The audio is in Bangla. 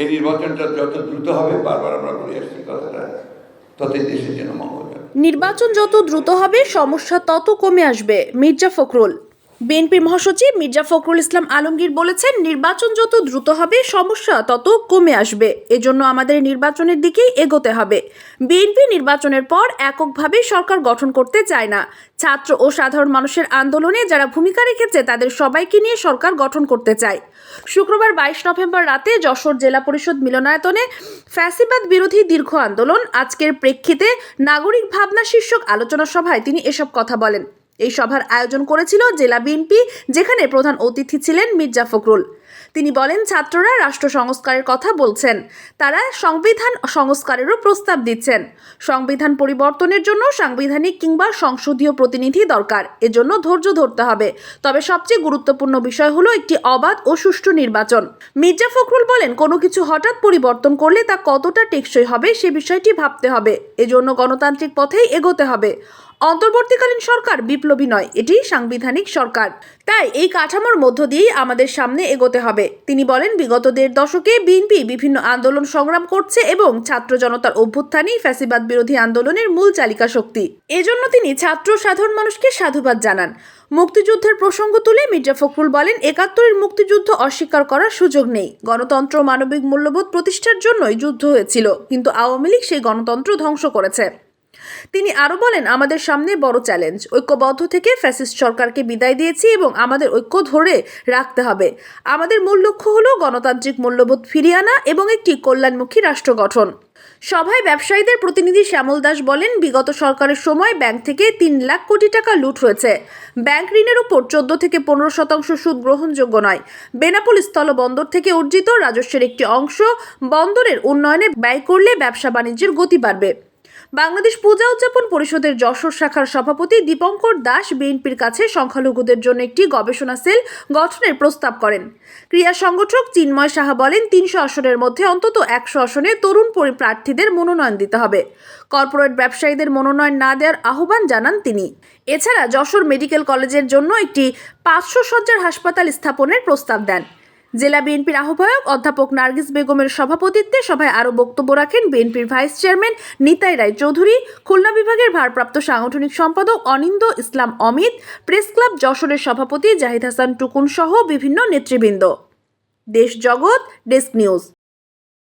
এই নির্বাচনটা যত দ্রুত হবে বারবার আমরা বলে আসছি, কথাটা ততই দেশের জন্য মঙ্গল নির্বাচন যত দ্রুত হবে, সমস্যা তত কমে আসবে। মির্জা ফখরুল বিএনপির মহাসচিব মির্জা ফখরুল ইসলাম আলমগীর বলেছেন, নির্বাচন যত দ্রুত হবে, সমস্যা তত কমে আসবে। এজন্য আমাদের নির্বাচনের দিকেই এগোতে হবে। বিএনপি নির্বাচনের পর এককভাবে সরকার গঠন করতে চায় না। ছাত্র ও সাধারণ মানুষের আন্দোলনে যারা ভূমিকা রেখেছে, তাদের সবাইকে নিয়ে সরকার গঠন করতে চায়। শুক্রবার বাইশ নভেম্বর রাতে যশোর জেলা পরিষদ মিলনায়তনে ফ্যাসিবাদ বিরোধী দীর্ঘ আন্দোলন আজকের প্রেক্ষিতে নাগরিক ভাবনা শীর্ষক আলোচনা সভায় তিনি এসব কথা বলেন। এই সভার আয়োজন করেছিল জেলা বিএনপি, যেখানে প্রধান অতিথি ছিলেন মির্জা ফখরুল। তিনি বলেন, ছাত্ররা রাষ্ট্র সংস্কারের কথা বলছেন। তারা সংবিধান সংস্কারেরও প্রস্তাব দিচ্ছেন। সংবিধান পরিবর্তনের জন্য সাংবিধানিক কিংবা সংসদীয় প্রতিনিধি দরকার। এজন্য ধৈর্য ধরতে হবে। তবে সবচেয়ে গুরুত্বপূর্ণ বিষয় হলো একটি অবাধ ও সুষ্ঠু নির্বাচন। মির্জা ফখরুল বলেন, কোনো কিছু হঠাৎ পরিবর্তন করলে তা কতটা টেকসই হবে সে বিষয়টি ভাবতে হবে। এজন্য গণতান্ত্রিক পথেই এগোতে হবে। অন্তর্বর্তীকালীন সরকার বিপ্লবী নয়, এটি সাংবিধানিক সরকার। তাই এই কাঠামোর মধ্য দিয়েই আমাদের সামনে এগোতে হবে। তিনি বলেন, বিগত দেড় দশকে বিএনপি বিভিন্ন আন্দোলন সংগ্রাম করছে এবং ছাত্র জনতার অভ্যুত্থানই ফ্যাসিবাদ বিরোধী আন্দোলনের মূল চালিকা শক্তি। এজন্য তিনি ছাত্র সাধারণ মানুষকে সাধুবাদ জানান। মুক্তিযুদ্ধের প্রসঙ্গ তুলে মির্জা ফখরুল বলেন, একাত্তরের মুক্তিযুদ্ধ অস্বীকার করার সুযোগ নেই। গণতন্ত্র মানবিক মূল্যবোধ প্রতিষ্ঠার জন্যই যুদ্ধ হয়েছিল, কিন্তু আওয়ামী লীগ সেই গণতন্ত্র ধ্বংস করেছে। তিনি আরও বলেন, আমাদের সামনে বড় চ্যালেঞ্জ। ঐক্যবদ্ধ থেকে ফ্যাসিস্ট সরকারকে বিদায় দিয়েছি এবং আমাদের ঐক্য ধরে রাখতে হবে। আমাদের মূল লক্ষ্য হলো গণতান্ত্রিক মূল্যবোধ ফিরিয়ে আনা এবং একটি কল্যাণমুখী রাষ্ট্র গঠন। সভায় ব্যবসায়ীদের প্রতিনিধি শ্যামল দাস বলেন, বিগত সরকারের সময় ব্যাংক থেকে তিন লাখ কোটি টাকা লুট হয়েছে। ব্যাংক ঋণের উপর চোদ্দ থেকে পনেরো শতাংশ সুদ গ্রহণযোগ্য নয়। বেনাপোল স্থলবন্দর থেকে অর্জিত রাজস্বের একটি অংশ বন্দরের উন্নয়নে ব্যয় করলে ব্যবসা বাণিজ্যের গতি বাড়বে। বাংলাদেশ পূজা উদযাপন পরিষদের যশোর শাখার সভাপতি দীপঙ্কর দাস বিএনপির কাছে সংখ্যালঘুদের জন্য একটি গবেষণা সেল গঠনের প্রস্তাব করেন। ক্রিয়া সংগঠক চিন্ময় সাহা বলেন, তিনশো আসনের মধ্যে অন্তত একশো আসনে তরুণ পরি- প্রার্থীদের মনোনয়ন দিতে হবে। কর্পোরেট ব্যবসায়ীদের মনোনয়ন না দেওয়ার আহ্বান জানান তিনি। এছাড়া যশোর মেডিকেল কলেজের জন্য একটি পাঁচশো শয্যার হাসপাতাল স্থাপনের প্রস্তাব দেন। জেলা বিএনপির আহ্বায়ক অধ্যাপক নার্গিস বেগমের সভাপতিত্বে সভায় আরও বক্তব্য রাখেন বিএনপির ভাইস চেয়ারম্যান নিতাই রায় চৌধুরী, খুলনা বিভাগের ভারপ্রাপ্ত সাংগঠনিক সম্পাদক অনিন্দ ইসলাম অমিত, প্রেস ক্লাব যশোরের সভাপতি জাহিদ হাসান টুকুন সহ বিভিন্ন নেতৃবৃন্দ। দেশ জগৎ, ডেস্ক নিউজ।